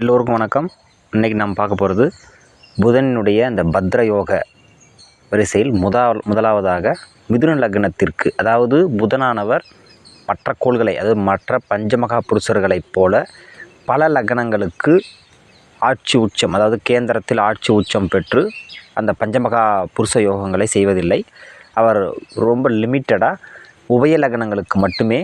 எல்லோருக்கும் வணக்கம். இன்றைக்கி நாம் பார்க்க போகிறது புதனினுடைய அந்த பத்ர யோக வரிசையில் முதா முதலாவதாக மிதுன லக்னத்திற்கு அதாவது புதனானவர் மற்ற கோள்களை அதாவது மற்ற பஞ்சமகா புருஷர்களைப் போல பல லக்னங்களுக்கு ஆட்சி உச்சம் அதாவது கேந்திரத்தில் ஆட்சி உச்சம் பெற்று அந்த பஞ்சமகா புருஷ யோகங்களை செய்வதில்லை. அவர் ரொம்ப லிமிட்டடாக உபய லக்னங்களுக்கு மட்டுமே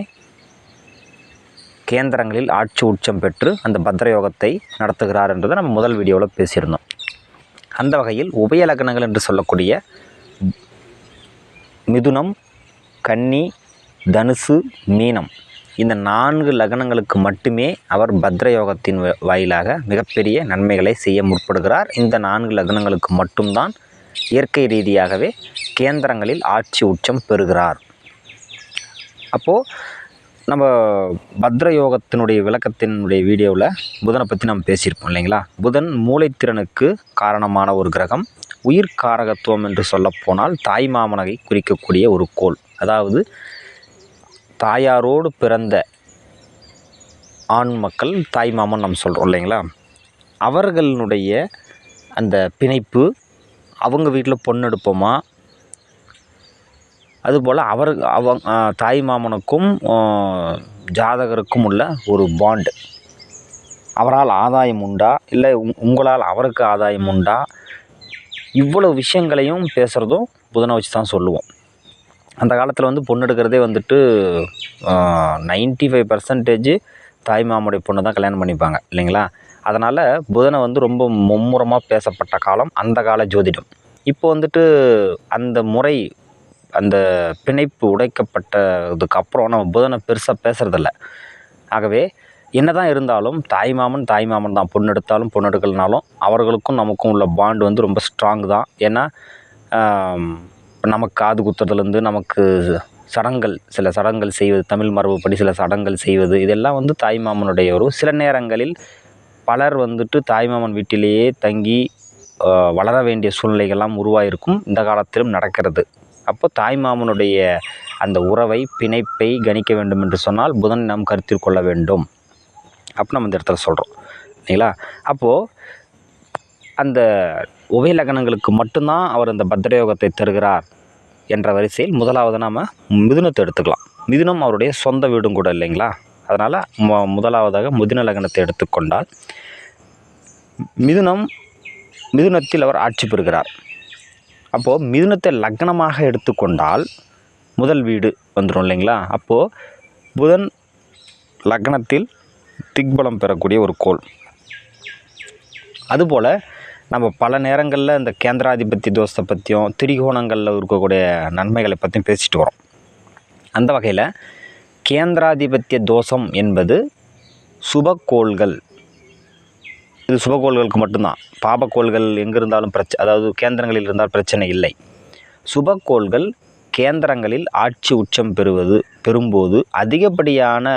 கேந்திரங்களில் ஆட்சி உச்சம் பெற்று அந்த பத்ர யோகத்தை நடத்துகிறார் என்றதை நம்ம முதல் வீடியோவில் பேசியிருந்தோம். அந்த வகையில் உபய லக்னங்கள் என்று சொல்லக்கூடிய மிதுனம் கன்னி தனுசு மீனம் இந்த நான்கு லக்னங்களுக்கு மட்டுமே அவர் பத்ர யோகத்தின் வ- வாயிலாக மிகப்பெரிய நன்மைகளை செய்ய முற்படுகிறார். இந்த நான்கு லக்னங்களுக்கு மட்டும்தான் இயற்கை ரீதியாகவே கேந்திரங்களில் ஆட்சி உச்சம் பெறுகிறார். அப்போது நம்ம பத்ர யோகத்தினுடைய விளக்கத்தினுடைய வீடியோவில் புதனை பற்றி நம்ம பேசியிருப்போம் இல்லைங்களா? புதன் மூளைத்திறனுக்கு காரணமான ஒரு கிரகம் உயிர் காரகத்துவம் என்று சொல்லப்போனால் தாய் மாமனகை குறிக்கக்கூடிய ஒரு கோள். அதாவது தாயாரோடு பிறந்த ஆண் மக்கள் தாய் மாமன் நம்ம சொல்கிறோம் இல்லைங்களா? அவர்களுடைய அந்த பிணைப்பு அவங்க வீட்டில் பொண்ணு எடுப்போமா அதுபோல் அவர் அவங் தாய் மாமனுக்கும் ஜாதகருக்கும் உள்ள ஒரு பாண்டு அவரால் ஆதாயம் உண்டா? இல்லை உங் உங்களால் அவருக்கு ஆதாயம் உண்டா? இவ்வளோ விஷயங்களையும் பேசுகிறதும் புதனை வச்சு தான் சொல்லுவோம். அந்த காலத்தில் வந்து பொண்ணு எடுக்கிறதே வந்துட்டு நைன்ட்டி ஃபைவ் பர்சன்டேஜ் தாய் மாமனுடைய பொண்ணு தான் கல்யாணம் பண்ணிப்பாங்க இல்லைங்களா? அதனால் புதனை வந்து ரொம்ப மும்முரமாக பேசப்பட்ட காலம் அந்த கால ஜோதிடம். இப்போ வந்துட்டு அந்த முறை அந்த பிணைப்பு உடைக்கப்பட்டதுக்கு அப்புறம் நம்ம புதனை பெருசாக பேசுகிறதில்ல ஆகவே என்னதான் இருந்தாலும் தாய்மாமன் தாய்மாமன் தான். பொண்ணு எடுத்தாலும் பொண்ணு எடுக்கலனாலும் அவர்களுக்கும் நமக்கும் உள்ள பாண்டு வந்து ரொம்ப ஸ்ட்ராங் தான். ஏன்னா நமக்கு காது குத்துறதுலேருந்து நமக்கு சடங்குகள் சில சடங்குகள் செய்வது தமிழ் மரபுப்படி சில சடங்குகள் செய்வது இதெல்லாம் வந்து தாய்மாமனுடைய ஒரு சில நேரங்களில் பலர் வந்துட்டு தாய்மாமன் வீட்டிலேயே தங்கி வளர வேண்டிய சூழ்நிலைகள்லாம் உருவாயிருக்கும். இந்த காலத்திலும் நடக்கிறது. அப்போ தாய்மாமனுடைய அந்த உறவை பிணைப்பை கணிக்க வேண்டும் என்று சொன்னால் புதன் நாம் கருத்தில் கொள்ள வேண்டும். அப்போ நம்ம இந்த இடத்துல சொல்கிறோம் இல்லைங்களா? அப்போது அந்த உபய லக்னங்களுக்கு மட்டும்தான் அவர் அந்த பத்ரயோகத்தை தருகிறார் என்ற வரிசையில் முதலாவது நாம் மிதுனத்தை எடுத்துக்கலாம். மிதுனம் அவருடைய சொந்த வீடும் கூட இல்லைங்களா? அதனால் மு முதலாவதாக மிதுன லக்னத்தை எடுத்துக்கொண்டால் மிதுனம் மிதுனத்தில் அவர் ஆட்சி பெறுகிறார் அப்போது மிதுனத்தை லக்னமாக எடுத்துக்கொண்டால் முதல் வீடு வந்துடும் இல்லைங்களா? அப்போது புதன் லக்னத்தில் திக்பலம் பெறக்கூடிய ஒரு கோள். அதுபோல் நம்ம பல நேரங்களில் இந்த கேந்திராதிபத்தி தோஷத்தை பற்றியும் திரிகோணங்களில் இருக்கக்கூடிய நன்மைகளை பற்றியும் பேசிட்டு வரோம். அந்த வகையில் கேந்திராதிபத்திய தோஷம் என்பது சுபக்கோள்கள் இது சுபக்கோள்களுக்கு மட்டும்தான். பாபக்கோள்கள் எங்கே இருந்தாலும் பிரச்ச அதாவது கேந்திரங்களில் இருந்தால் பிரச்சனை இல்லை. சுபக்கோள்கள் கேந்திரங்களில் ஆட்சி உச்சம் பெறுவது பெறும்போது அதிகப்படியான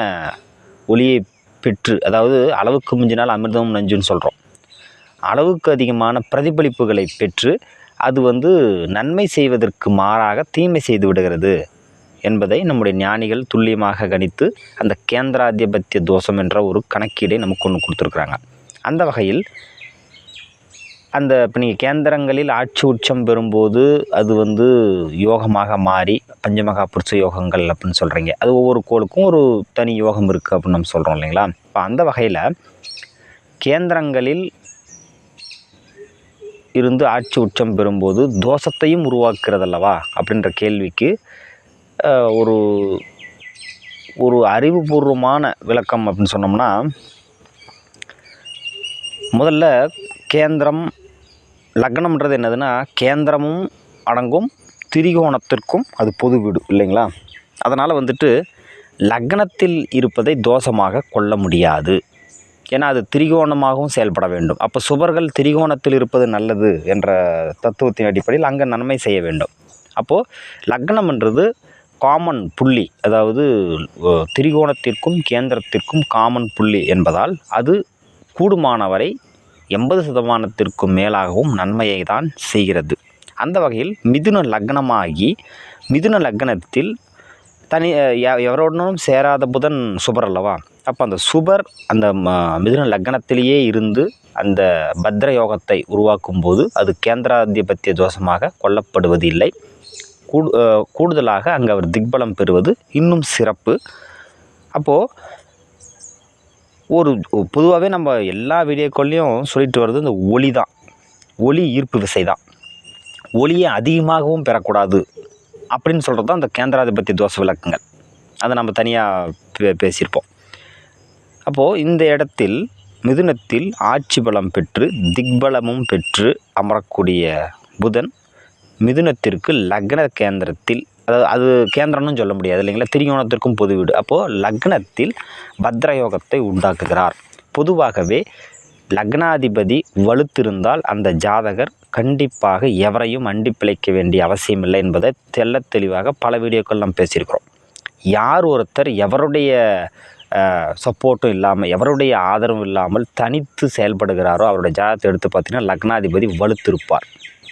ஒளியை பெற்று அதாவது அளவுக்கு மிஞ்சினால் அமிர்தமும் நஞ்சுன்னு சொல்கிறோம் அளவுக்கு அதிகமான பிரதிபலிப்புகளை பெற்று அது வந்து நன்மை செய்வதற்கு மாறாக தீமை செய்து விடுகிறது என்பதை நம்முடைய ஞானிகள் துல்லியமாக கணித்து அந்த கேந்திராதிபத்திய தோஷம் என்ற ஒரு கணக்கீடை நமக்கு ஒன்று கொடுத்துருக்குறாங்க. அந்த வகையில் அந்த இப்போ நீங்கள் கேந்திரங்களில் ஆட்சி உச்சம் பெறும்போது அது வந்து யோகமாக மாறி பஞ்சமகா புருஷ யோகங்கள் அப்படின்னு சொல்கிறீங்க அது ஒவ்வொரு கோளுக்கும் ஒரு தனி யோகம் இருக்குது அப்படின்னு நம்ம சொல்கிறோம் இல்லைங்களா? இப்போ அந்த வகையில் கேந்திரங்களில் இருந்து ஆட்சி உச்சம் பெறும்போது தோஷத்தையும் உருவாக்குறதல்லவா? அப்படின்ற கேள்விக்கு ஒரு ஒரு அறிவுபூர்வமான விளக்கம் அப்படின்னு சொன்னோம்னா முதல்ல கேந்திரம் லக்னம்ன்றது என்னதுன்னா கேந்திரமும் அடங்கும் திரிகோணத்திற்கும் அது பொது வீடு இல்லைங்களா? அதனால் வந்துட்டு லக்னத்தில் இருப்பதை தோஷமாக கொள்ள முடியாது. ஏன்னா அது திரிகோணமாகவும் செயல்பட வேண்டும். அப்போ சுபர்கள் திரிகோணத்தில் இருப்பது நல்லது என்ற தத்துவத்தின் அடிப்படையில் அங்கே நன்மை செய்ய வேண்டும். அப்போது லக்னம்ன்றது காமன் புள்ளி அதாவது திரிகோணத்திற்கும் கேந்திரத்திற்கும் காமன் புள்ளி என்பதால் அது கூடுமானவரை எண்பது சதமானத்திற்கும் மேலாகவும் நன்மையை தான் செய்கிறது. அந்த வகையில் மிதுன லக்னமாகி மிதுன லக்னத்தில் தனி எ- எவரோடனும் சேராத புதன் சுபர் அல்லவா அப்போ அந்த சுபர் அந்த ம- மிதுன லக்னத்திலேயே இருந்து அந்த பத்ர யோகத்தை உருவாக்கும் போது அது கேந்திராதிபத்திய தோஷமாக கொல்லப்படுவது இல்லை கூடுதலாக அங்கே அவர் திக்பலம் பெறுவது இன்னும் சிறப்பு. அப்போது ஒரு பொதுவாகவே நம்ம எல்லா வீடியோக்கள்லையும் சொல்லிட்டு வர்றது இந்த ஒளி தான். ஒளி ஈர்ப்பு விசை தான். ஒளியை அதிகமாகவும் பெறக்கூடாது அப்படின்னு சொல்கிறது தான் அந்த கேந்திராதிபத்திய தோஷ விளக்குங்கள். அதை நம்ம தனியாக பே பேசியிருப்போம். அப்போது இந்த இடத்தில் மிதுனத்தில் ஆட்சி பலம் பெற்று திக்பலமும் பெற்று அமரக்கூடிய புதன் மிதுனத்திற்கு லக்ன கேந்திரத்தில் அதாவது அது கேந்திரம்னு சொல்ல முடியாது இல்லைங்களா? திரிகோணத்திற்கும் பொது வீடு அப்போது லக்னத்தில் பத்ரயோகத்தை உண்டாக்குகிறார். பொதுவாகவே லக்னாதிபதி வலுத்திருந்தால் அந்த ஜாதகர் கண்டிப்பாக எவரையும் அண்டி பிழைக்க வேண்டிய அவசியமில்லை என்பதை தெல்ல தெளிவாக பல வீடியோக்கள் நாம் பேசியிருக்கிறோம். யார் ஒருத்தர் எவருடைய சப்போர்ட்டும் இல்லாமல் எவருடைய ஆதரவும் இல்லாமல் தனித்து செயல்படுகிறாரோ அவருடைய ஜாதகத்தை எடுத்து பார்த்தீங்கன்னா லக்னாதிபதி வலுத்திருப்பார்.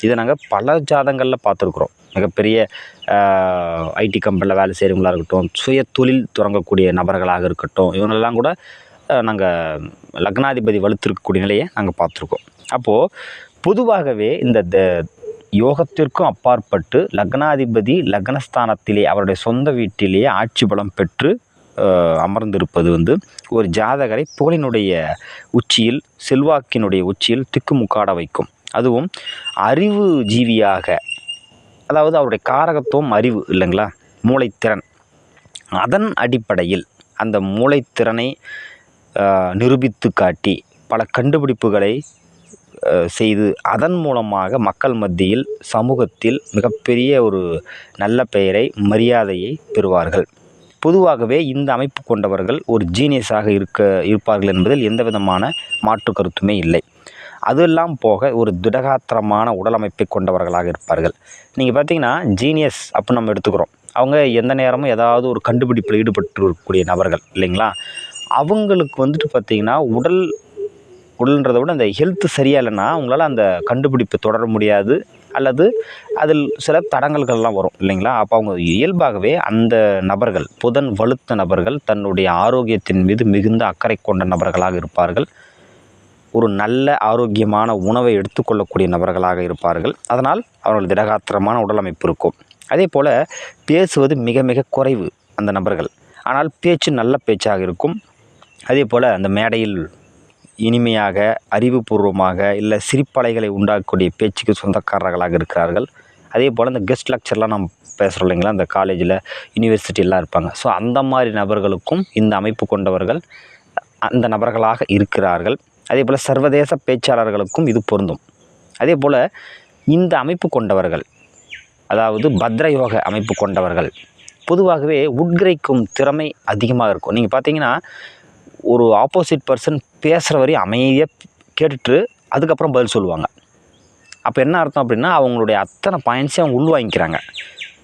இதை நாங்கள் பல ஜாதங்களில் பார்த்துருக்குறோம். மிகப்பெரிய ஐடி கம்பெனியில் வேலை செய்கிறவங்களாக இருக்கட்டும் சுய தொழில் தொடங்கக்கூடிய நபர்களாக இருக்கட்டும் இவங்களெல்லாம் கூட நாங்கள் லக்னாதிபதி வலுத்திருக்கக்கூடிய நிலையை நாங்கள் பார்த்துருக்கோம். அப்போது பொதுவாகவே இந்த த- யோகத்திற்கும் அப்பாற்பட்டு லக்னாதிபதி லக்னஸ்தானத்திலே அவருடைய சொந்த வீட்டிலேயே ஆட்சி பலம் பெற்று அமர்ந்திருப்பது வந்து ஒரு ஜாதகரை புகழினுடைய உச்சியில் செல்வாக்கினுடைய உச்சியில் திக்குமுக்காட வைக்கும். அதுவும் அறிவு ஜீவியாக அதாவது அவருடைய காரகத்துவம் அறிவு இல்லைங்களா? மூளைத்திறன். அதன் அடிப்படையில் அந்த மூளைத்திறனை நிரூபித்து காட்டி பல கண்டுபிடிப்புகளை செய்து அதன் மூலமாக மக்கள் மத்தியில் சமூகத்தில் மிகப்பெரிய ஒரு நல்ல பெயரை மரியாதையை பெறுவார்கள். பொதுவாகவே இந்த அமைப்பு கொண்டவர்கள் ஒரு ஜீனியஸாக இருக்க இருப்பார்கள் என்பதில் எந்த விதமான மாற்று கருத்துமே இல்லை. அதெல்லாம் போக ஒரு திடகாத்திரமான உடல் அமைப்பை கொண்டவர்களாக இருப்பார்கள். நீங்கள் பார்த்தீங்கன்னா ஜீனியஸ் அப்படின்னு நம்ம எடுத்துக்கிறோம். அவங்க எந்த நேரமும் ஏதாவது ஒரு கண்டுபிடிப்பில் ஈடுபட்டு இருக்கக்கூடிய நபர்கள் இல்லைங்களா? அவங்களுக்கு வந்துட்டு பார்த்திங்கன்னா உடல் உடல்ன்றதை விட அந்த ஹெல்த் சரியாக இல்லைன்னா அவங்களால அந்த கண்டுபிடிப்பு தொடர முடியாது. அல்லது அதில் சில தடங்கல்கள்லாம் வரும் இல்லைங்களா? அப்போ அவங்க இயல்பாகவே அந்த நபர்கள் புதன் வலுத்த நபர்கள் தன்னுடைய ஆரோக்கியத்தின் மீது மிகுந்த அக்கறை கொண்ட நபர்களாக இருப்பார்கள். ஒரு நல்ல ஆரோக்கியமான உணவை எடுத்துக்கொள்ளக்கூடிய நபர்களாக இருப்பார்கள். அதனால் அவர்கள் திடகாத்திரமான உடல் அமைப்பு இருக்கும். அதே போல் பேசுவது மிக மிக குறைவு அந்த நபர்கள். ஆனால் பேச்சு நல்ல பேச்சாக இருக்கும். அதே போல் அந்த மேடையில் இனிமையாக அறிவுபூர்வமாக இல்லை சிரிப்பலைகளை உண்டாக்கக்கூடிய பேச்சுக்கு சொந்தக்காரர்களாக இருக்கிறார்கள். அதே போல் இந்த கெஸ்ட் லெக்சர்லாம் நம்ம பேசுகிறோம் இல்லைங்களா? அந்த காலேஜில் யூனிவர்சிட்டிலாம் இருப்பாங்க. ஸோ அந்த மாதிரி நபர்களுக்கும் இந்த அமைப்பு கொண்டவர்கள் அந்த நபர்களாக இருக்கிறார்கள். அதே போல் சர்வதேச பேச்சாளர்களுக்கும் இது பொருந்தும். அதே போல் இந்த அமைப்பு கொண்டவர்கள் அதாவது பத்ரயோக அமைப்பு கொண்டவர்கள் பொதுவாகவே உட்கிரைக்கும் திறமை அதிகமாக இருக்கும். நீங்கள் பார்த்தீங்கன்னா ஒரு ஆப்போசிட் பர்சன் பேசுகிற வரையும் அமைதியாக கேட்டுட்டு அதுக்கப்புறம் பதில் சொல்லுவாங்க. அப்போ என்ன அர்த்தம் அப்படின்னா அவங்களுடைய அத்தனை பாயிண்ட்ஸையும் அவங்க உள்வாங்கிக்கிறாங்க.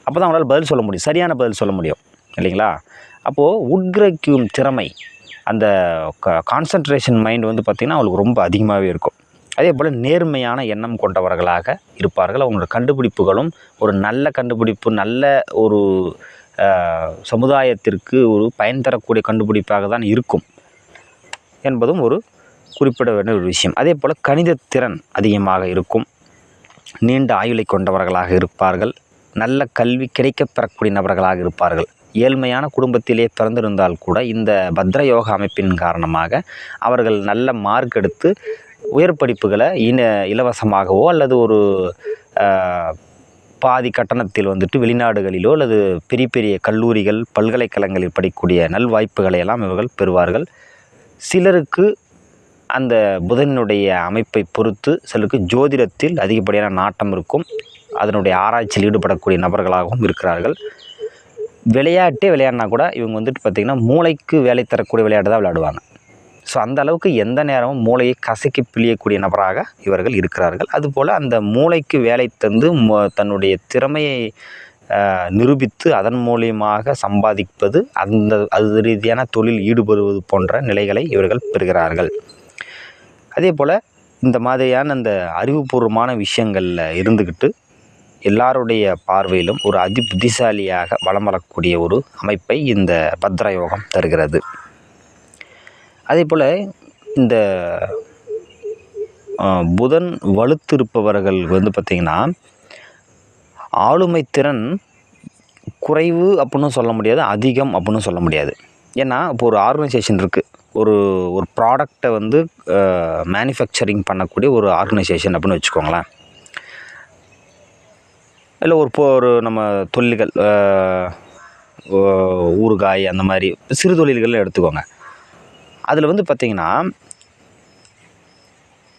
அப்போ தான் அவங்களால பதில் சொல்ல முடியும். சரியான பதில் சொல்ல முடியும். இல்லைங்களா? அப்போது உட்கிரகிக்கும் திறமை அந்த கான்சன்ட்ரேஷன் மைண்ட் வந்து பார்த்திங்கன்னா அவங்களுக்கு ரொம்ப அதிகமாகவே இருக்கும். அதே போல் நேர்மையான எண்ணம் கொண்டவர்களாக இருப்பார்கள். அவங்களோட கண்டுபிடிப்புகளும் ஒரு நல்ல கண்டுபிடிப்பு நல்ல ஒரு சமுதாயத்திற்கு ஒரு பயன் தரக்கூடிய கண்டுபிடிப்பாக தான் இருக்கும் என்பதும் ஒரு குறிப்பிட வேண்டிய ஒரு விஷயம். அதே போல் கணித திறன் அதிகமாக இருக்கும். நீண்ட ஆயுளை கொண்டவர்களாக இருப்பார்கள். நல்ல கல்வி கிடைக்கப் பெறக்கூடிய நபர்களாக இருப்பார்கள். ஏழ்மையான குடும்பத்திலே பிறந்திருந்தால் கூட இந்த பத்ர யோக அமைப்பின் காரணமாக அவர்கள் நல்ல மார்க் எடுத்து உயர் படிப்புகளை இன இலவசமாகவோ அல்லது ஒரு பாதி கட்டணத்தில் வந்துட்டு வெளிநாடுகளிலோ அல்லது பெரிய பெரிய கல்லூரிகள் பல்கலைக்கழகங்களில் படிக்கக்கூடிய நல்வாய்ப்புகளை எல்லாம் இவர்கள் பெறுவார்கள். சிலருக்கு அந்த புதனுடைய அமைப்பை பொறுத்து சிலருக்கு ஜோதிடத்தில் அதிகப்படியான நாட்டம் இருக்கும். அதனுடைய ஆராய்ச்சியில் ஈடுபடக்கூடிய நபர்களாகவும் இருக்கிறார்கள். விளையாட்டே விளையாடினா கூட இவங்க வந்துட்டு பார்த்திங்கன்னா மூளைக்கு வேலை தரக்கூடிய விளையாட்டு தான் விளையாடுவாங்க. ஸோ அந்த அளவுக்கு எந்த நேரமும் மூளையை கசக்கி பிழியக்கூடிய நபராக இவர்கள் இருக்கிறார்கள். அதுபோல் அந்த மூளைக்கு வேலை தந்து தன்னுடைய திறமையை நிரூபித்து அதன் மூலியமாக சம்பாதிப்பது அந்த அது ரீதியான தொழில் ஈடுபடுவது போன்ற நிலைகளை இவர்கள் பெறுகிறார்கள். அதே போல் இந்த மாதிரியான அந்த அறிவுபூர்வமான விஷயங்களில் இருந்துக்கிட்டு எல்லாருடைய பார்வையிலும் ஒரு அதி புத்திசாலியாக வலம் வரக்கூடிய ஒரு அமைப்பை இந்த பத்ரயோகம் தருகிறது. அதே போல் இந்த புதன் வலுத்திருப்பவர்கள் வந்து பார்த்திங்கன்னா ஆளுமை திறன் குறைவு அப்படின்னு சொல்ல முடியாது அதிகம் அப்படின்னு சொல்ல முடியாது. ஏன்னா இப்போ ஒரு ஆர்கனைசேஷன் இருக்குது ஒரு ஒரு ப்ராடக்டை வந்து மேனுஃபேக்சரிங் பண்ணக்கூடிய ஒரு ஆர்கனைசேஷன் அப்படின்னு வச்சுக்கோங்களேன். இல்லை ஒரு இப்போ ஒரு நம்ம தொழில்கள் ஊறுகாய் அந்த மாதிரி சிறு தொழில்கள் எடுத்துக்கோங்க. அதில் வந்து பார்த்திங்கன்னா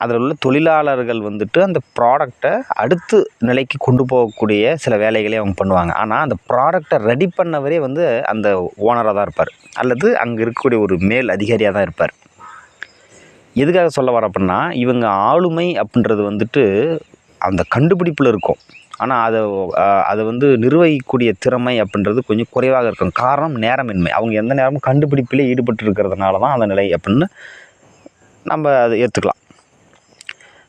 அதில் உள்ள தொழிலாளர்கள் வந்துட்டு அந்த ப்ராடக்டை அடுத்து நிலைக்கு கொண்டு போகக்கூடிய சில வேலைகளை அவங்க பண்ணுவாங்க. ஆனால் அந்த ப்ராடக்டை ரெடி பண்ணவரே வந்து அந்த ஓனராக தான் இருப்பார். அல்லது அங்கே இருக்கக்கூடிய ஒரு மேல் அதிகாரியாக தான் இருப்பார். எதுக்காக சொல்ல வர அப்படின்னா இவங்க ஆளுமை அப்படின்றது வந்துட்டு அந்த கண்டுபிடிப்பில் இருக்கும். ஆனால் அதை அதை வந்து நிர்வகிக்கக்கூடிய திறமை அப்படின்றது கொஞ்சம் குறைவாக இருக்கும். காரணம் நேரமின்மை. அவங்க எந்த நேரமும் கண்டுபிடிப்பிலே ஈடுபட்டு இருக்கிறதுனால தான் அந்த நிலை அப்படின்னு நம்ம அதை ஏற்றுக்கலாம்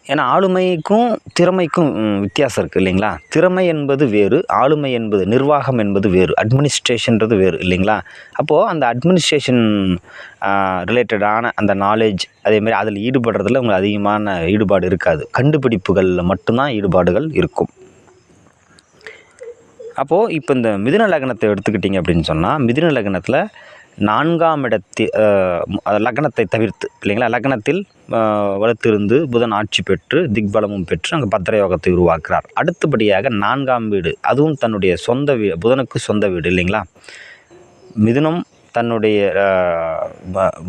ஏன்னா ஆளுமைக்கும் திறமைக்கும் வித்தியாசம் இருக்குது இல்லைங்களா? திறமை என்பது வேறு ஆளுமை என்பது நிர்வாகம் என்பது வேறு அட்மினிஸ்ட்ரேஷன்றது வேறு இல்லைங்களா? அப்போது அந்த அட்மினிஸ்ட்ரேஷன் ரிலேட்டடான அந்த நாலேஜ் அதேமாதிரி அதில் ஈடுபடுறதுல உங்களுக்கு அதிகமான ஈடுபாடு இருக்காது. கண்டுபிடிப்புகளில் மட்டும்தான் ஈடுபாடுகள் இருக்கும். அப்போது இப்போ இந்த மிதுன லக்னத்தை எடுத்துக்கிட்டிங்க அப்படின்னு சொன்னால் மிதுன லக்னத்தில் நான்காம் இடத்தி லக்னத்தை தவிர்த்து இல்லைங்களா? லக்னத்தில் வளர்த்திருந்து வலுத்திருந்து புதன் ஆட்சி பெற்று திக்பலமும் பெற்று அங்கே பத்திரயோகத்தை உருவாக்குறார். அடுத்தபடியாக நான்காம் வீடு அதுவும் தன்னுடைய சொந்த வீடு புதனுக்கு சொந்த வீடு இல்லைங்களா? மிதுனம் தன்னுடைய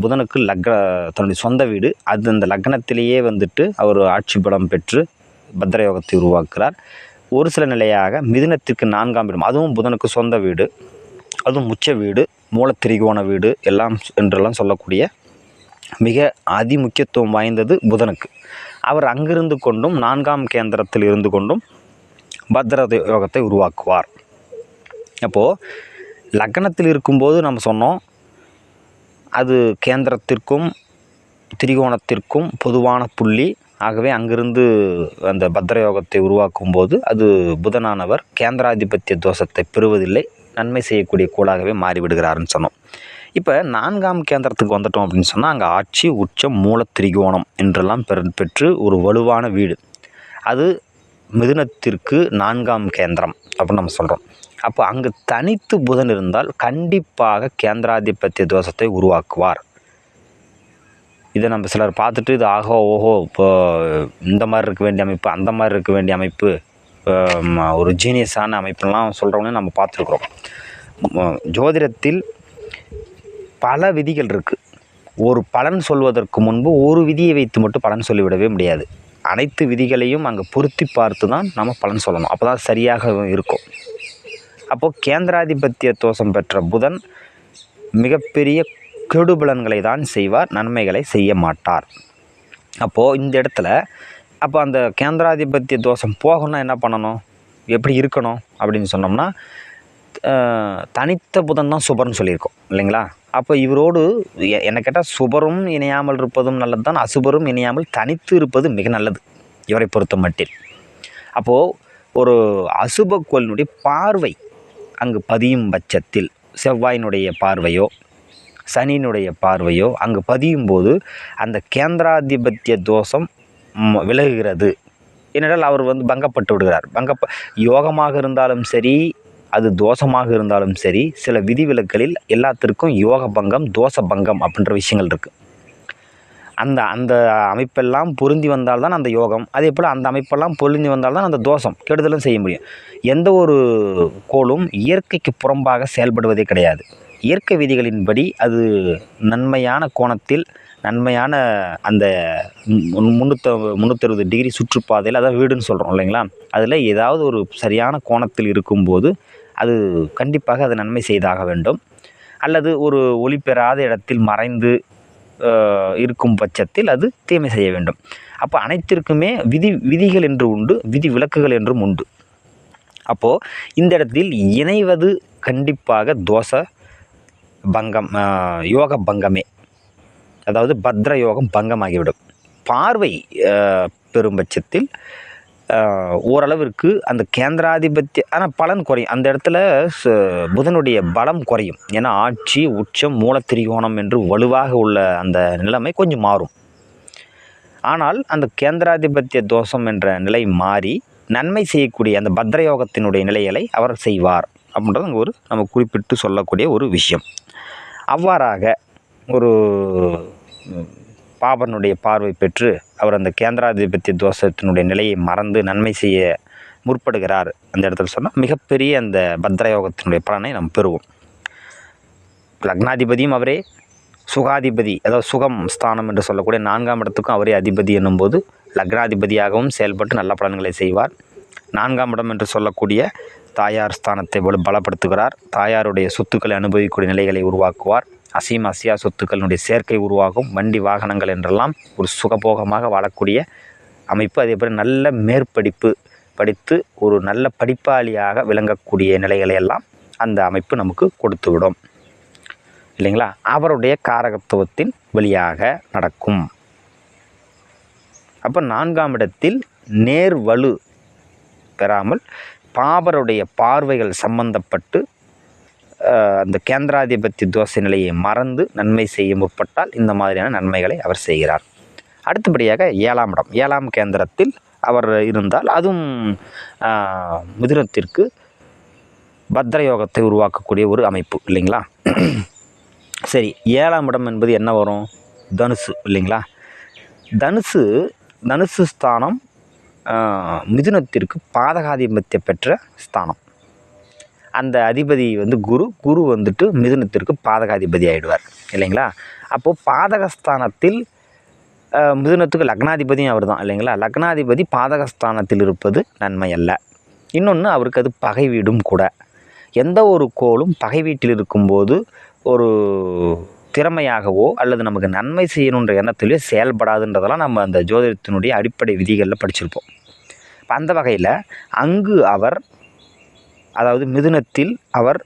புதனுக்கு லக்ன தன்னுடைய சொந்த வீடு அது அந்த லக்னத்திலேயே வந்துட்டு அவர் ஆட்சி பலம் பெற்று பத்திரயோகத்தை உருவாக்குறார். ஒரு சில நிலையாக மிதுனத்திற்கு நான்காம் இடம். அதுவும் புதனுக்கு சொந்த வீடு. அதுவும் உச்ச வீடு மூலத்திரிகோண வீடு எல்லாம் என்றெல்லாம் சொல்லக்கூடிய மிக அதிமுக்கியத்துவம் வாய்ந்தது புதனுக்கு. அவர் அங்கிருந்து கொண்டும் நான்காம் கேந்திரத்தில் இருந்து கொண்டும் பத்திர யோகத்தை உருவாக்குவார். அப்போது லக்னத்தில் இருக்கும்போது நம்ம சொன்னோம் அது கேந்திரத்திற்கும் திரிகோணத்திற்கும் பொதுவான புள்ளி. ஆகவே அங்கிருந்து அந்த பத்ரயோகத்தை உருவாக்கும் போது அது புதனானவர் கேந்திராதிபத்திய தோஷத்தை பெறுவதில்லை நன்மை செய்யக்கூடிய கோளாகவே மாறிவிடுகிறாருன்னு சொன்னோம். இப்போ நான்காம் கேந்திரத்துக்கு வந்துட்டோம் அப்படின்னு சொன்னால் அங்கே ஆட்சி உச்சம் மூல திரிகோணம் என்றெல்லாம் பெற்று ஒரு வலுவான வீடு. அது மிதுனத்திற்கு நான்காம் கேந்திரம் அப்படின்னு நம்ம சொல்கிறோம் அப்போ அங்கு தனித்து புதன் இருந்தால் கண்டிப்பாக கேந்திராதிபத்திய தோஷத்தை உருவாக்குவார். இதை நம்ம சிலர் பார்த்துட்டு இது ஆகோ ஓஹோ இப்போ இந்த மாதிரி இருக்க வேண்டிய அமைப்பு அந்த மாதிரி இருக்க வேண்டிய அமைப்பு ஒரு ஜீனியஸான அமைப்புலாம் சொல்கிறவங்களையும் நம்ம பார்த்துருக்குறோம். ஜோதிடத்தில் பல விதிகள் இருக்குது ஒரு பலன் சொல்வதற்கு முன்பு ஒரு விதியை வைத்து மட்டும் பலன் சொல்லிவிடவே முடியாது. அனைத்து விதிகளையும் அங்கே பொருத்தி பார்த்து தான் நம்ம பலன் சொல்லணும். அப்போ தான் சரியாக இருக்கும். அப்போது கேந்திராதிபத்திய தோஷம் பெற்ற புதன் மிகப்பெரிய கெடுபலன்களை தான் செய்வார் நன்மைகளை செய்ய மாட்டார். அப்போது இந்த இடத்துல அப்போ அந்த கேந்திராதிபத்திய தோஷம் போகணும்னா என்ன பண்ணணும்? எப்படி இருக்கணும்? அப்படின்னு சொன்னோம்னா தனித்த புதன் தான் சுபர்னு சொல்லியிருக்கோம் இல்லைங்களா? அப்போ இவரோடு என்னை கேட்டால் சுபரும் இணையாமல் இருப்பதும் நல்லது தான் அசுபரும் இணையாமல் தனித்து இருப்பது மிக நல்லது இவரை பொறுத்த மட்டில். அப்போது ஒரு அசுப கோளினுடைய பார்வை அங்கு பதியும் பட்சத்தில் செவ்வாயினுடைய பார்வையோ சனியினுடைய பார்வையோ அங்கு பதியும் போது அந்த கேந்திராதிபத்திய தோஷம் விலகுகிறது. ஏனென்றால் அவர் வந்து பங்கப்பட்டு விடுகிறார். பங்கப்ப யோகமாக இருந்தாலும் சரி அது தோஷமாக இருந்தாலும் சரி சில விதிவிலக்களில் எல்லாத்திற்கும் யோக பங்கம் தோஷ பங்கம் அப்படின்ற விஷயங்கள் இருக்குது அந்த அந்த அமைப்பெல்லாம் பொருந்தி வந்தால்தான் அந்த யோகம். அதே போல் அந்த அமைப்பெல்லாம் பொருந்தி வந்தால்தான் அந்த தோஷம். கெடுதலும் செய்ய முடியும். எந்த ஒரு கோளும் இயற்கைக்கு புறம்பாக செயல்படுவதே கிடையாது. இயற்கை விதிகளின்படி அது நன்மையான கோணத்தில் நன்மையான அந்த முந்நூற்ற முந்நூற்றறுபது டிகிரி சுற்றுப்பாதையில் அதான் வீடுன்னு சொல்கிறோம் இல்லைங்களா? அதில் ஏதாவது ஒரு சரியான கோணத்தில் இருக்கும்போது அது கண்டிப்பாக அது நன்மை செய்தாக வேண்டும். அல்லது ஒரு ஒளி பெறாத இடத்தில் மறைந்து இருக்கும் பட்சத்தில் அது தீமை செய்ய வேண்டும். அப்போ அனைத்திற்குமே விதி விதிகள் என்று உண்டு விதி விலக்குகள் என்றும் உண்டு. அப்போது இந்த இடத்தில் இணைவது கண்டிப்பாக தோசை பங்கம் யோக பங்கமே. அதாவது பத்ர யோகம் பங்கமாகிவிடும். பார்வை பெரும்பட்சத்தில் பட்சத்தில் ஓரளவிற்கு அந்த கேந்திராதிபத்திய ஆனால் பலன் குறையும். அந்த இடத்துல புதனுடைய பலம் குறையும். ஏன்னா ஆட்சி உச்சம் மூலத்திரிகோணம் என்று வலுவாக உள்ள அந்த நிலைமை கொஞ்சம் மாறும். ஆனால் அந்த கேந்திராதிபத்திய தோஷம் என்ற நிலை மாறி நன்மை செய்யக்கூடிய அந்த பத்ரயோகத்தினுடைய நிலைகளை அவர் செய்வார். அப்படின்றது அங்கே ஒரு நம்ம குறிப்பிட்டு சொல்லக்கூடிய ஒரு விஷயம். அவ்வாறாக ஒரு பாபனுடைய பார்வை பெற்று அவர் அந்த கேந்திராதிபத்திய தோஷத்தினுடைய நிலையை மறந்து நன்மை செய்ய முற்படுகிறார் அந்த இடத்துல சொன்னால் மிகப்பெரிய அந்த பத்ரயோகத்தினுடைய பலனை நாம் பெறுவோம். லக்னாதிபதியும் அவரே சுகாதிபதி அதாவது சுகம் ஸ்தானம் என்று சொல்லக்கூடிய நான்காம் இடத்துக்கும் அவரே அதிபதி என்னும்போது லக்னாதிபதியாகவும் செயல்பட்டு நல்ல பலன்களை செய்வார். நான்காம் இடம் என்று சொல்லக்கூடிய தாயார் ஸ்தானத்தை பலப்படுத்துகிறார். தாயாருடைய சொத்துக்களை அனுபவிக்கூடிய நிலைகளை உருவாக்குவார். அசீம் அசியா சொத்துக்களினுடைய சேர்க்கை உருவாகும். வண்டி வாகனங்கள் என்றெல்லாம் ஒரு சுகபோகமாக வாழக்கூடிய அமைப்பு. அதே போல் நல்ல மேற்படிப்பு படித்து ஒரு நல்ல படிப்பாளியாக விளங்கக்கூடிய நிலைகளை எல்லாம் அந்த அமைப்பு நமக்கு கொடுத்துவிடும். இல்லைங்களா? அவருடைய காரகத்துவத்தின் வழியாக நடக்கும். அப்போ நான்காம் இடத்தில் நேர் வலு பெறாமல் பாபருடைய பார்வைகள் சம்பந்தப்பட்டு அந்த கேந்திராதிபத்தி தோசை நிலையை மறந்து நன்மை செய்ய முற்பட்டால் இந்த மாதிரியான நன்மைகளை அவர் செய்கிறார். அடுத்தபடியாக ஏழாம் இடம். ஏழாம் கேந்திரத்தில் அவர் இருந்தால் அதுவும் முதிரத்திற்கு பத்ரயோகத்தை உருவாக்கக்கூடிய ஒரு அமைப்பு இல்லைங்களா? சரி ஏழாம் இடம் என்பது என்ன வரும்? தனுசு இல்லைங்களா? தனுசு தனுசு ஸ்தானம் மிதுனத்திற்கு பாதகாதிபத்திய பெற்ற ஸ்தானம். அந்த அதிபதி வந்து குரு. குரு வந்துட்டு மிதுனத்திற்கு பாதகாதிபதி ஆகிடுவார் இல்லைங்களா? அப்போது பாதகஸ்தானத்தில் மிதுனத்துக்கு லக்னாதிபதியும் அவர் தான் இல்லைங்களா? லக்னாதிபதி பாதகஸ்தானத்தில் இருப்பது நன்மை அல்ல இன்னொன்று அவருக்கு அது பகை வீடும் கூட. எந்த ஒரு கோளும் பகை வீட்டில் இருக்கும்போது ஒரு திறமையாகவோ அல்லது நமக்கு நன்மை செய்யணுன்ற எண்ணத்திலே செயல்படாதுன்றதெல்லாம் நம்ம அந்த ஜோதிடத்தினுடைய அடிப்படை விதிகளில் படிச்சிருப்போம். இப்போ அந்த வகையில் அங்கு அவர் அதாவது மிதுனத்தில் அவர்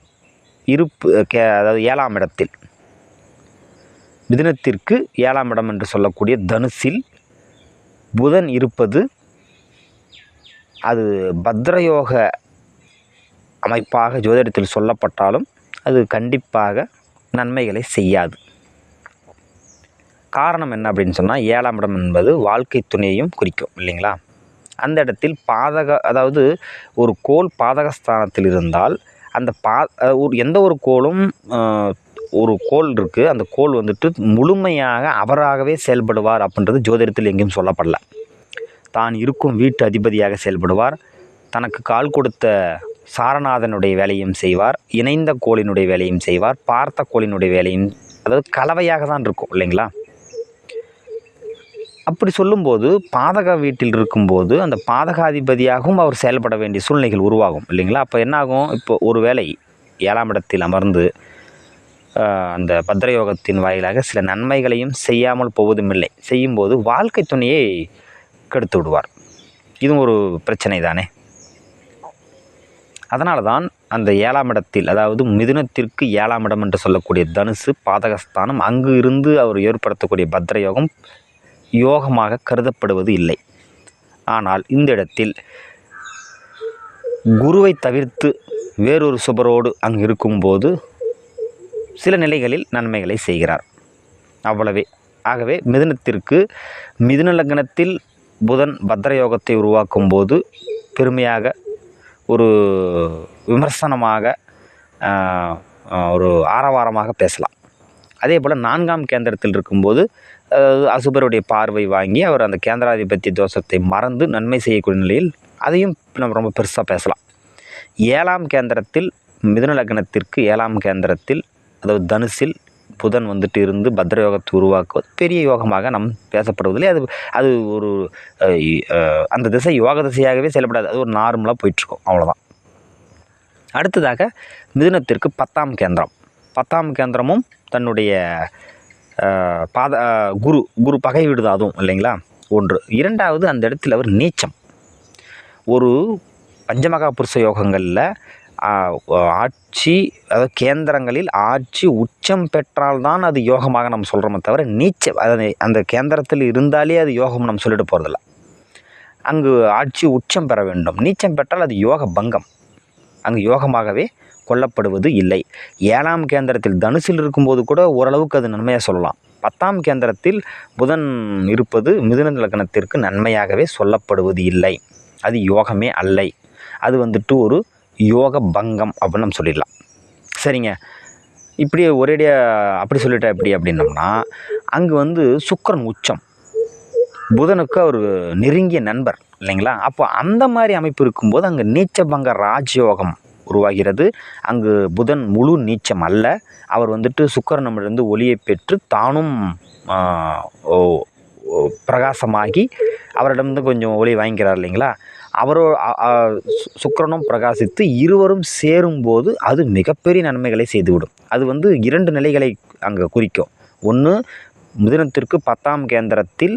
இருப்பு கே அதாவது ஏழாம் இடத்தில். மிதுனத்திற்கு ஏழாம் இடம் என்று சொல்லக்கூடிய தனுசில் புதன் இருப்பது அது பத்ரயோக அமைப்பாக ஜோதிடத்தில் சொல்லப்பட்டாலும் அது கண்டிப்பாக நன்மைகளை செய்யாது. காரணம் என்ன அப்படின்னு சொன்னால் ஏழாம் இடம் என்பது வாழ்க்கை துணையையும் குறிக்கும் இல்லைங்களா? அந்த இடத்தில் பாதக அதாவது ஒரு கோள் பாதகஸ்தானத்தில் இருந்தால் அந்த பா ஒரு எந்த ஒரு கோளும் ஒரு கோல் இருக்குது அந்த கோள் வந்துட்டு முழுமையாக அவராகவே செயல்படுவார் அப்படின்றது ஜோதிடத்தில் எங்கேயும் சொல்லப்படல. தான் இருக்கும் வீட்டு அதிபதியாக செயல்படுவார் தனக்கு கால் கொடுத்த சாரநாதனுடைய வேலையும் செய்வார் இணைந்த கோளினுடைய வேலையும் செய்வார் பார்த்த கோளினுடைய வேலையும் அதாவது கலவையாக தான் இருக்கும் இல்லைங்களா? அப்படி சொல்லும்போது பாதக வீட்டில் இருக்கும்போது அந்த பாதகாதிபதியாகவும் அவர் செயல்பட வேண்டிய சூழ்நிலைகள் உருவாகும் இல்லைங்களா? அப்போ என்னாகும்? இப்போ ஒரு வேளை ஏழாம் இடத்தில் அமர்ந்து அந்த பத்ரயோகத்தின் வாயிலாக சில நன்மைகளையும் செய்யாமல் போவதும் இல்லை செய்யும்போது வாழ்க்கை துணையை கெடுத்து விடுவார். இதுவும் ஒரு பிரச்சனை தானே? அதனால தான் அந்த ஏழாம் இடத்தில் அதாவது மிதுனத்திற்கு ஏழாம் இடம் என்று சொல்லக்கூடிய தனுசு பாதகஸ்தானம் அங்கு இருந்து அவர் ஏற்படுத்தக்கூடிய பத்ரயோகம் யோகமாக கருதப்படுவது இல்லை. ஆனால் இந்த இடத்தில் குருவை தவிர்த்து வேறொரு சுபரோடு அங்கு இருக்கும்போது சில நிலைகளில் நன்மைகளை செய்கிறார். அவ்வளவே. ஆகவே மிதுனத்திற்கு மிதுன லக்னத்தில் புதன் பத்ரயோகத்தை உருவாக்கும் போது பெருமையாக ஒரு விமர்சனமாக ஒரு ஆரவாரமாக பேசலாம். அதே போல் நான்காம் கேந்திரத்தில் இருக்கும்போது அசுபருடைய பார்வை வாங்கி அவர் அந்த கேந்திராதிபத்திய தோஷத்தை மறந்து நன்மை செய்யக்கூடிய நிலையில் அதையும் நம்ம ரொம்ப பெருசாக பேசலாம். ஏழாம் கேந்திரத்தில் மிதுன லக்னத்திற்கு ஏழாம் கேந்திரத்தில் அதாவது தனுசில் புதன் வந்துட்டு இருந்து பத்ரயோகத்தை உருவாக்குவது பெரிய யோகமாக நம் பேசப்படுவதில்லை. அது அது ஒரு அந்த திசை யோக திசையாகவே செயல்படாது. அது ஒரு நார்மலாக போயிட்டுருக்கும். அவ்வளோதான் அடுத்ததாக மிதுனத்திற்கு பத்தாம் கேந்திரம். பத்தாம் கேந்திரமும் தன்னுடைய பாத குரு குரு பகை வீடு தான் அதுவும் இல்லைங்களா? ஒன்று. இரண்டாவது அந்த இடத்தில் அவர் நீச்சம். ஒரு பஞ்சமகா புருஷ யோகங்களில் ஆட்சி அதாவது கேந்திரங்களில் ஆட்சி உச்சம் பெற்றால்தான் அது யோகமாக நம்ம சொல்கிறோமே தவிர நீச்சம் அதை அந்த கேந்திரத்தில் இருந்தாலே அது யோகம் நம்ம சொல்லிட்டு போகிறதில்ல அங்கு ஆட்சி உச்சம் பெற வேண்டும். நீச்சம் பெற்றால் அது யோக பங்கம். அங்கு யோகமாகவே கொல்லப்படுவது இல்லை. ஏழாம் கேந்திரத்தில் தனுசில் இருக்கும்போது கூட ஓரளவுக்கு அது நன்மையாக சொல்லலாம். பத்தாம் கேந்திரத்தில் புதன் இருப்பது மிதுன லக்னத்திற்கு நன்மையாகவே சொல்லப்படுவது இல்லை. அது யோகமே அல்லை. அது வந்துட்டு ஒரு யோக பங்கம் அப்படின்னு நம்ம சொல்லிடலாம். சரிங்க. இப்படி ஒரேடியாக அப்படி சொல்லிட்டா எப்படி அப்படின்னோம்னா அங்கே வந்து சுக்கரன் உச்சம். புதனுக்கு அவர் நெருங்கிய நண்பர் இல்லைங்களா? அப்போ அந்த மாதிரி அமைப்பு இருக்கும்போது அங்கே நீச்சபங்க ராஜயோகம் உருவாகிறது. அங்கு புதன் முழு நீச்சம் அல்ல. அவர் வந்துட்டு சுக்கிரனிடமிருந்து ஒளியை பெற்று தானும் பிரகாசமாகி அவரிடமிருந்து கொஞ்சம் ஒளி வாங்கிக்கிறார் இல்லைங்களா? அவரோ சுக்கரனும் பிரகாசித்து இருவரும் சேரும்போது அது மிகப்பெரிய நன்மைகளை செய்துவிடும். அது வந்து இரண்டு நிலைகளை அங்கே குறிக்கும். ஒன்று முதனத்திற்கு பத்தாம் கேந்திரத்தில்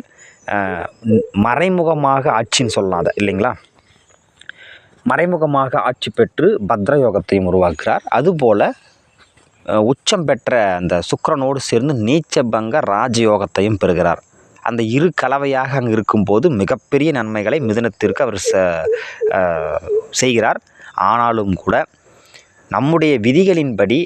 மறைமுகமாக ஆட்சின்னு சொல்லலாம் அதை இல்லைங்களா? மறைமுகமாக ஆட்சி பெற்று பத்ர யோகத்தையும் உருவாக்குகிறார். அதுபோல் உச்சம் பெற்ற அந்த சுக்கரனோடு சேர்ந்து நீச்சபங்க ராஜயோகத்தையும் பெறுகிறார். அந்த இரு கலவையாக அங்கே இருக்கும்போது மிகப்பெரிய நன்மைகளை மிதுனத்திற்கு அவர் ச செய்கிறார். ஆனாலும் கூட நம்முடைய விதிகளின்படி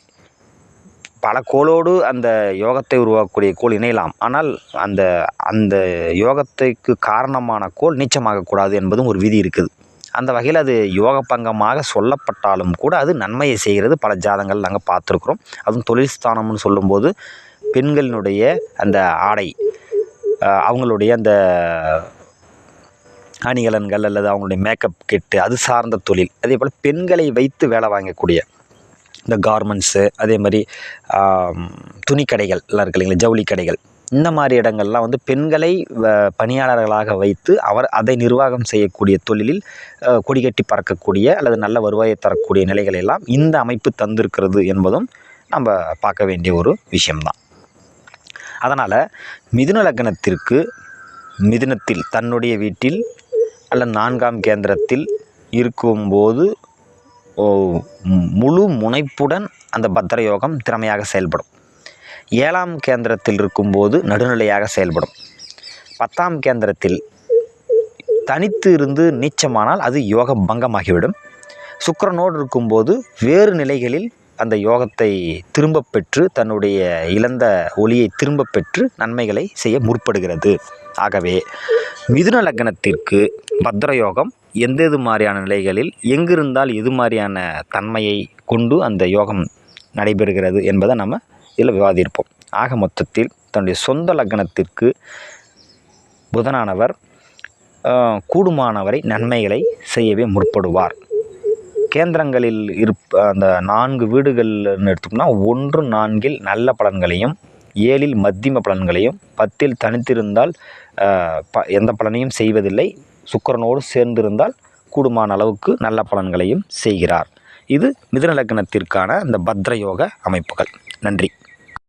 பல கோளோடு அந்த யோகத்தை உருவாக்கக்கூடிய கோள் இணையலாம். ஆனால் அந்த அந்த யோகத்துக்கு காரணமான கோள் நீச்சமாகக்கூடாது என்பதும் ஒரு விதி இருக்குது. அந்த வகையில் அது யோக பங்கமாக சொல்லப்பட்டாலும் கூட அது நன்மையை செய்கிறது. பல ஜாதங்கள் நாங்கள் பார்த்துருக்குறோம். அதுவும் தொழில் ஸ்தானம்னு சொல்லும்போது பெண்களினுடைய அந்த ஆடை அவங்களுடைய அந்த அணிகலன்கள் அல்லது அவங்களுடைய மேக்கப் கிட்டு அது சார்ந்த தொழில். அதே போல் பெண்களை வைத்து வேலை வாங்கக்கூடிய இந்த கார்மெண்ட்ஸு அதே மாதிரி துணி கடைகள் எல்லாம் இருக்கு இல்லைங்களா? ஜவுளி கடைகள் இந்த மாதிரி இடங்கள்லாம் வந்து பெண்களை வ- பணியாளர்களாக வைத்து அவர் அதை நிர்வாகம் செய்யக்கூடிய தொழிலில் கொடிகட்டி பறக்கக்கூடிய அல்லது நல்ல வருவாயை தரக்கூடிய நிலைகளை எல்லாம் இந்த அமைப்பு தந்திருக்கிறது என்பதும் நம்ம பார்க்க வேண்டிய ஒரு விஷயம்தான். அதனால் மிதுன லக்னத்திற்கு மிதுனத்தில் தன்னுடைய வீட்டில் அல்ல நான்காம் கேந்திரத்தில் இருக்கும்போது ஓ, மு- முழு முனைப்புடன் அந்த பத்திர யோகம் திறமையாக செயல்படும். ஏழாம் கேந்திரத்தில் இருக்கும்போது நடுநிலையாக செயல்படும். பத்தாம் கேந்திரத்தில் தனித்து இருந்து நீச்சமானால் அது யோக பங்கமாகிவிடும். சுக்கிரனோடு இருக்கும்போது வேறு நிலைகளில் அந்த யோகத்தை திரும்பப் பெற்று தன்னுடைய இழந்த ஒளியை திரும்பப் பெற்று நன்மைகளை செய்ய முற்படுகிறது. ஆகவே மிதுன லக்னத்திற்கு பத்ர யோகம் எந்த எது மாதிரியான நிலைகளில் எங்கிருந்தால் எது மாதிரியான தன்மையை கொண்டு அந்த யோகம் நடைபெறுகிறது என்பதை நம்ம இதில் விவாதிப்போம். ஆக மொத்தத்தில் தன்னுடைய சொந்த லக்னத்திற்கு புதனானவர் கூடுமானவரை நன்மைகளை செய்யவே முற்படுவார். கேந்திரங்களில் இருப்ப அந்த நான்கு வீடுகள்னு எடுத்துக்கோம்னா ஒன்று நான்கில் நல்ல பலன்களையும் ஏழில் மத்தியம பலன்களையும் பத்தில் தனித்திருந்தால் ப எந்த பலனையும் செய்வதில்லை. சுக்கரனோடு சேர்ந்திருந்தால் கூடுமான அளவுக்கு நல்ல பலன்களையும் செய்கிறார். இது மிதுன லக்னத்திற்கான இந்த பத்ர யோக அமைப்புகள். நன்றி.